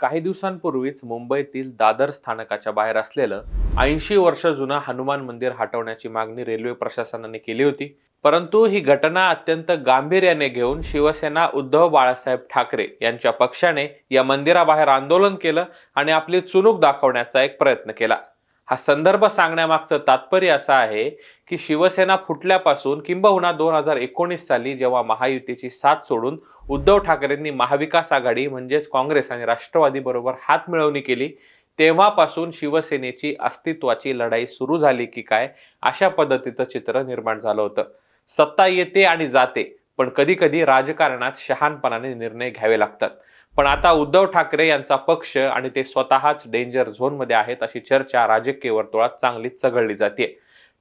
काही दिवसांपूर्वीच मुंबईतील दादर स्थानकाच्या बाहेर असलेलं ऐंशी वर्ष जुनं हनुमान मंदिर हटवण्याची मागणी रेल्वे प्रशासनाने केली होती. परंतु ही घटना अत्यंत गांभीर्याने घेऊन शिवसेना उद्धव बाळासाहेब ठाकरे यांच्या पक्षाने या मंदिराबाहेर आंदोलन केलं आणि आपली चुणूक दाखवण्याचा एक प्रयत्न केला. हा संदर्भ सांगण्यामागचं तात्पर्य असं आहे की शिवसेना फुटल्यापासून किंबहुना दोन हजार एकोणीस साली जेव्हा महायुतीची साथ सोडून उद्धव ठाकरेंनी महाविकास आघाडी म्हणजेच काँग्रेस आणि राष्ट्रवादी बरोबर हात मिळवणी केली तेव्हापासून शिवसेनेची अस्तित्वाची लढाई सुरू झाली की काय अशा पद्धतीचं चित्र निर्माण झालं होतं. सत्ता येते आणि जाते पण कधी कधी राजकारणात शहाणपणाने निर्णय घ्यावे लागतात. पण आता उद्धव ठाकरे यांचा पक्ष आणि ते स्वतःच डेंजर झोनमध्ये आहेत अशी चर्चा राजकीय वर्तुळात चांगलीच चघळली जाते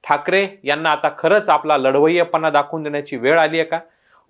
ठाकरे यांना आता खरंच आपला लढवय्यपणा दाखवून देण्याची वेळ आली आहे का?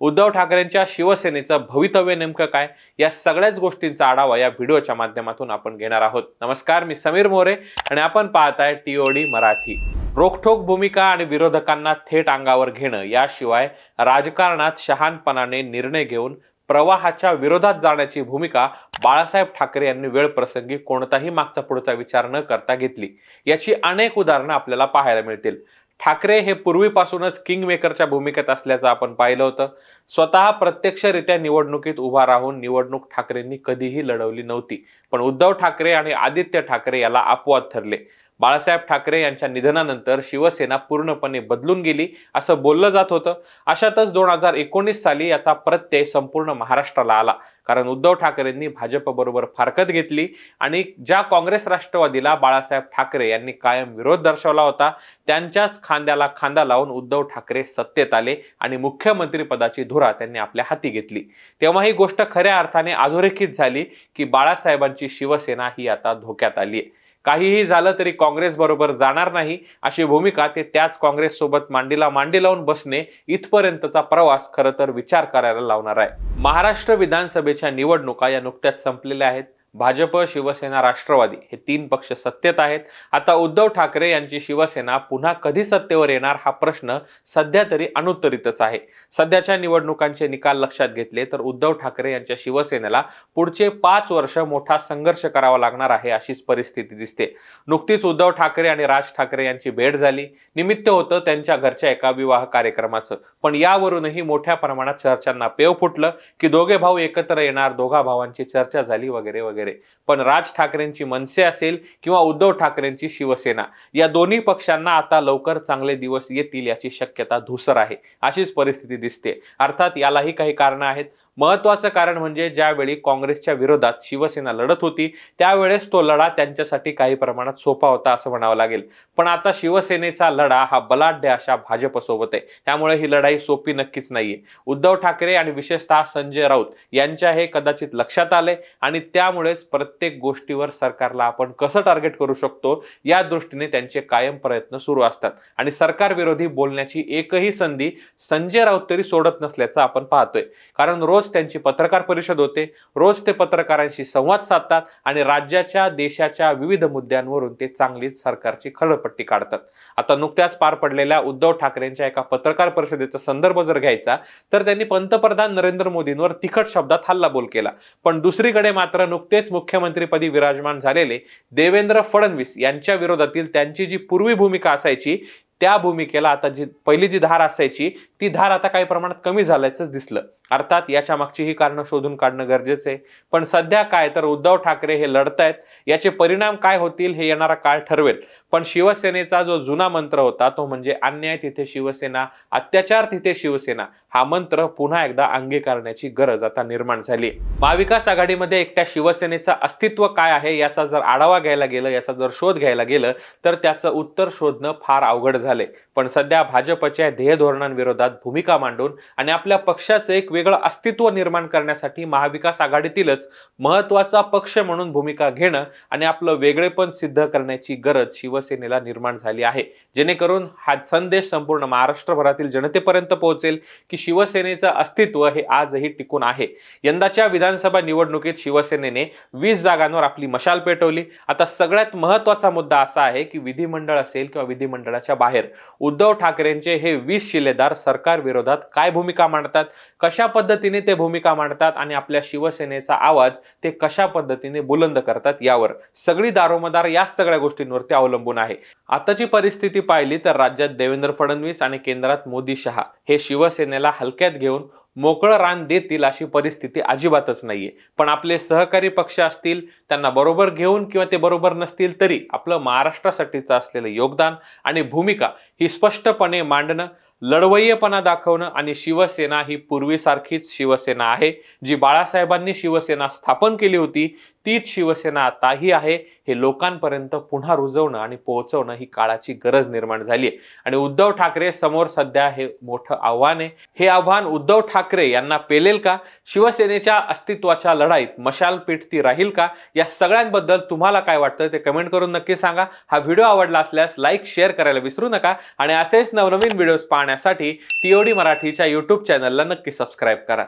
उद्धव ठाकरेंच्या शिवसेनेचं भवितव्य नेमकं काय? या सगळ्याच गोष्टींचा आढावा या व्हिडिओच्या माध्यमातून आपण घेणार आहोत. नमस्कार मी समीर मोरे आणि आपण पाहत आहे टीओडी मराठी. रोखठोक भूमिका आणि विरोधकांना थेट अंगावर घेणं याशिवाय राजकारणात शहाणपणाने निर्णय घेऊन प्रवाहाच्या विरोधात जाण्याची भूमिका बाळासाहेब ठाकरे यांनी वेळ प्रसंगी कोणताही मागचा पुढचा विचार न करता घेतली. याची अनेक उदाहरणं आपल्याला पाहायला मिळतील. ठाकरे हे पूर्वीपासूनच किंग मेकरच्या भूमिकेत असल्याचं आपण पाहिलं होतं. स्वतः प्रत्यक्षरित्या निवडणुकीत उभा राहून निवडणूक ठाकरेंनी कधीही लढवली नव्हती. पण उद्धव ठाकरे आणि आदित्य ठाकरे याला अपवाद ठरले. बाळासाहेब ठाकरे यांच्या निधनानंतर शिवसेना पूर्णपणे बदलून गेली असं बोललं जात होतं. अशातच दोन हजार एकोणीस साली याचा प्रत्यय संपूर्ण महाराष्ट्राला आला. कारण उद्धव ठाकरेंनी भाजपबरोबर फारकत घेतली आणि ज्या काँग्रेस राष्ट्रवादीला बाळासाहेब ठाकरे यांनी कायम विरोध दर्शवला होता त्यांच्याच खांद्याला खांदा लावून उद्धव ठाकरे सत्तेत आले आणि मुख्यमंत्री पदाची धुरा त्यांनी आपल्या हाती घेतली. तेव्हा ही गोष्ट खऱ्या अर्थाने अधोरेखित झाली की बाळासाहेबांची शिवसेना ही आता धोक्यात आली आहे काहीही झालं तरी काँग्रेस बरोबर जाणार नाही. अशी भूमिका ते त्याच काँग्रेस सोबत मांडीला मांडी लावून बसणे इथपर्यंतचा प्रवास खरं तर विचार करायला लावणार आहे. महाराष्ट्र विधानसभेच्या निवडणुका या नुकत्याच संपलेल्या आहेत. भाजप शिवसेना राष्ट्रवादी हे तीन पक्ष सत्तेत आहेत. आता उद्धव ठाकरे यांची शिवसेना पुन्हा कधी सत्तेवर येणार हा प्रश्न सध्या तरी अनुत्तरितच आहे. सध्याच्या निवडणुकांचे निकाल लक्षात घेतले तर उद्धव ठाकरे यांच्या शिवसेनेला पुढचे पाच वर्ष मोठा संघर्ष करावा लागणार आहे अशीच परिस्थिती दिसते. नुकतीच उद्धव ठाकरे आणि राज ठाकरे यांची भेट झाली. निमित्त होतं त्यांच्या घरच्या एका विवाह कार्यक्रमाचं. पण यावरूनही मोठ्या प्रमाणात चर्चांना पेव फुटलं की दोघे भाऊ एकत्र येणार दोघा भावांची चर्चा झाली वगैरे वगैरे. पण राज ठाकरेंची मनसे असेल किंवा उद्धव ठाकरेंची शिवसेना या दोन्ही पक्षांना आता लवकर चांगले दिवस येतील याची शक्यता धुसर आहे. अशीच परिस्थिती दिसते. अर्थात यालाही काही कारणं आहेत. महत्वाचं कारण म्हणजे ज्यावेळी काँग्रेसच्या विरोधात शिवसेना लढत होती त्यावेळेस तो लढा त्यांच्यासाठी काही प्रमाणात सोपा होता असं म्हणावं लागेल. पण आता शिवसेनेचा लढा हा बलाढ्य अशा भाजपसोबत आहे. त्यामुळे ही लढाई सोपी नक्कीच नाहीये. उद्धव ठाकरे आणि विशेषतः संजय राऊत यांच्या हे कदाचित लक्षात आले आणि त्यामुळेच प्रत्येक गोष्टीवर सरकारला आपण कसं टार्गेट करू शकतो या दृष्टीने त्यांचे कायम प्रयत्न सुरू असतात. आणि सरकारविरोधी बोलण्याची एकही संधी संजय राऊत तरी सोडत नसल्याचं आपण पाहतोय. कारण रोज रोज त्यांची पत्रकार परिषद होते. रोज ते पत्रकारांशी संवाद साधतात आणि राज्याच्या देशाच्या विविध मुद्द्यांवरून ते चांगलीच सरकारची खळपट्टी काढतात. आता नुकत्याच पार पडलेल्या उद्धव ठाकरेंच्या एका पत्रकार परिषदेचा संदर्भ जर घ्यायचा तर त्यांनी पंतप्रधान नरेंद्र मोदींवर तिखट शब्दात हल्लाबोल केला. पण दुसरीकडे मात्र नुकतेच मुख्यमंत्रीपदी विराजमान झालेले देवेंद्र फडणवीस यांच्या विरोधातील त्यांची जी पूर्वी भूमिका असायची त्या भूमिकेला आता जी पहिली जी धार असायची ती धार आता काही प्रमाणात कमी झाल्याचं दिसलं. अर्थात याच्या मागची ही कारणं शोधून काढणं गरजेचं आहे. पण सध्या काय? तर उद्धव ठाकरे हे लढतायत. याचे परिणाम काय होतील हे येणारा काळ ठरवेल. पण शिवसेनेचा जो जुना मंत्र होता तो म्हणजे अन्याय तिथे शिवसेना अत्याचार तिथे शिवसेना हा मंत्र पुन्हा एकदा अंगीकारण्याची गरज आता निर्माण झाली महाविकास आघाडीमध्ये एकट्या शिवसेनेचं अस्तित्व काय आहे याचा जर आढावा घ्यायला गेलं याचा जर शोध घ्यायला गेलं तर त्याचं उत्तर शोधणं फार अवघड झालंय. पण सध्या भाजपच्या ध्येय धोरणांविरोधात भूमिका मांडून आणि आपल्या पक्षाचं एक वेगळं अस्तित्व निर्माण करण्यासाठी महाविकास आघाडीतीलच महत्त्वाचा पक्ष म्हणून भूमिका घेणं आणि आपलं वेगळेपण सिद्ध करण्याची गरज शिवसेनेला निर्माण झाली आहे. जेणेकरून हा संदेश संपूर्ण महाराष्ट्रभरातील जनतेपर्यंत पोहोचेल की शिवसेनेचं अस्तित्व हे आजही टिकून आहे. यंदाच्या विधानसभा निवडणुकीत शिवसेनेने वीस जागांवर आपली मशाल पेटवली. आता सगळ्यात महत्त्वाचा मुद्दा असा आहे की विधिमंडळ असेल किंवा विधिमंडळाच्या बाहेर. उद्धव ठाकरेंचे हे वीस शिलेदार सरकार विरोधात काय भूमिका मांडतात? कशा पद्धतीने ते भूमिका मांडतात आणि आपल्या शिवसेनेचा आवाज ते कशा पद्धतीने बुलंद करतात यावर सगळी दारोमदार याच सगळ्या गोष्टींवरती अवलंबून आहे. आताची परिस्थिती पाहिली तर राज्यात देवेंद्र फडणवीस आणि केंद्रात मोदी शहा हे शिवसेनेला हलक्यात घेऊन मोकळं रान देतील अशी परिस्थिती अजिबातच नाहीये. पण आपले सहकारी पक्ष असतील त्यांना बरोबर घेऊन किंवा ते बरोबर नसतील तरी आपलं महाराष्ट्रासाठीचं असलेलं योगदान आणि भूमिका ही स्पष्टपणे मांडणं लढवय्येपणा दाखवणं आणि शिवसेना ही पूर्वीसारखीच शिवसेना आहे जी बाळासाहेबांनी शिवसेना स्थापन केली होती तीच शिवसेना आताही आहे. हे लोकांपर्यंत पुन्हा रुजवणं आणि पोहोचवणं ही काळाची गरज निर्माण झाली आहे. आणि उद्धव ठाकरे समोर सध्या हे मोठं आव्हान आहे. हे आव्हान उद्धव ठाकरे यांना पेलेल का? शिवसेनेच्या अस्तित्वाच्या लढाईत मशाल पेटती राहील का? या सगळ्यांबद्दल तुम्हाला काय वाटतं ते कमेंट करून नक्की सांगा. हा व्हिडिओ आवडला असल्यास लाईक शेअर करायला विसरू नका. आणि असेच नवनवीन व्हिडिओज पाहण्यासाठी टीओडी मराठीच्या युट्यूब चॅनलला नक्की सबस्क्राईब करा.